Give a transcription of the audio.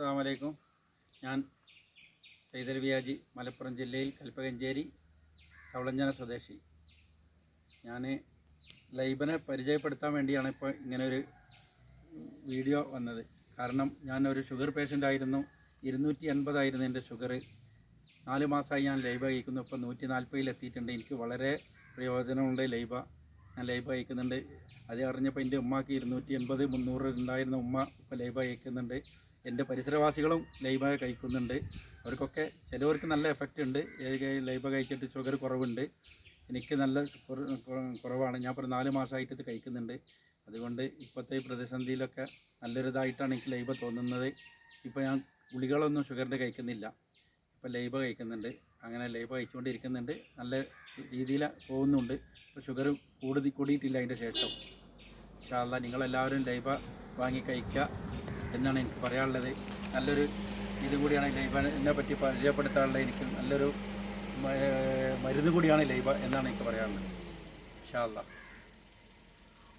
അസ്സാം വലൈക്കും ഞാൻ സൈദൽ വ്യാജി മലപ്പുറം ജില്ലയിൽ കൽപ്പകഞ്ചേരി തവളഞ്ഞന സ്വദേശി. ഞാൻ ലൈബനെ പരിചയപ്പെടുത്താൻ വേണ്ടിയാണ് ഇപ്പോൾ ഇങ്ങനൊരു വീഡിയോ വന്നത്. കാരണം ഞാൻ ഒരു ഷുഗർ പേഷ്യന്റ് ആയിരുന്നു. ഇരുന്നൂറ്റി എൺപതായിരുന്നു എന്റെ ഷുഗർ നാല് മാസമായി ഞാൻ ലൈബ കഴിക്കുന്നു. ഇപ്പോൾ നൂറ്റി നാൽപ്പതിൽ എത്തിയിട്ടുണ്ട്. എനിക്ക് വളരെ പ്രയോജനമുണ്ട് ലൈബ. ഞാൻ ലൈബ കഴിക്കുന്നുണ്ട്. അത് അറിഞ്ഞപ്പോൾ എന്റെ ഉമ്മാക്ക് ഇരുന്നൂറ്റി എൺപത് മുന്നൂറ് ഉണ്ടായിരുന്ന ഉമ്മ ഇപ്പോൾ ലൈബ കഴിക്കുന്നുണ്ട്. എന്റെ പരിസരവാസികളും ലൈബ കഴിക്കുന്നുണ്ട്. അവർക്കൊക്കെ ചിലവർക്ക് നല്ല എഫക്റ്റ് ഉണ്ട്. ലൈബ കഴിച്ചിട്ട് ഷുഗർ കുറവുണ്ട്. എനിക്ക് നല്ല കുറ- കുറ- കുറവാണ്. ഞാൻ ഇപ്പോൾ നാല് മാസമായിട്ട് ഇത് കഴിക്കുന്നുണ്ട്. അതുകൊണ്ട് ഇപ്പോഴത്തെ ഈ പ്രതിസന്ധിയിലൊക്കെ നല്ലൊരിതായിട്ടാണ് എനിക്ക് ലൈബ തോന്നുന്നത്. ഇപ്പോൾ ഞാൻ ഗുളികളൊന്നും ഷുഗറിന്റെ കഴിക്കുന്നില്ല. ഇപ്പോൾ ലൈബ കഴിക്കുന്നുണ്ട്. അങ്ങനെ ലൈബ കഴിച്ചുകൊണ്ടിരിക്കുന്നുണ്ട്. നല്ല രീതിയിൽ പോകുന്നുണ്ട്. ഇപ്പോൾ ഷുഗർ കൂടുതൽ കൂടിയിട്ടില്ല അതിന്റെ ശേഷം. ഇൻഷാല്ല നിങ്ങളെല്ലാവരും ലൈബ വാങ്ങി കഴിക്കുക. എന്നാണ് എനിക്ക് പറയാനുള്ളത്. നല്ലൊരു ഇതും കൂടിയാണ് ലൈബ എന്നെ പറ്റി പരിചയപ്പെടുത്താനുള്ള എനിക്ക് നല്ലൊരു മരുന്ന് കൂടിയാണ് ലൈബ എന്നാണ് എനിക്ക് പറയാനുള്ളത്. ഇൻഷാല്ല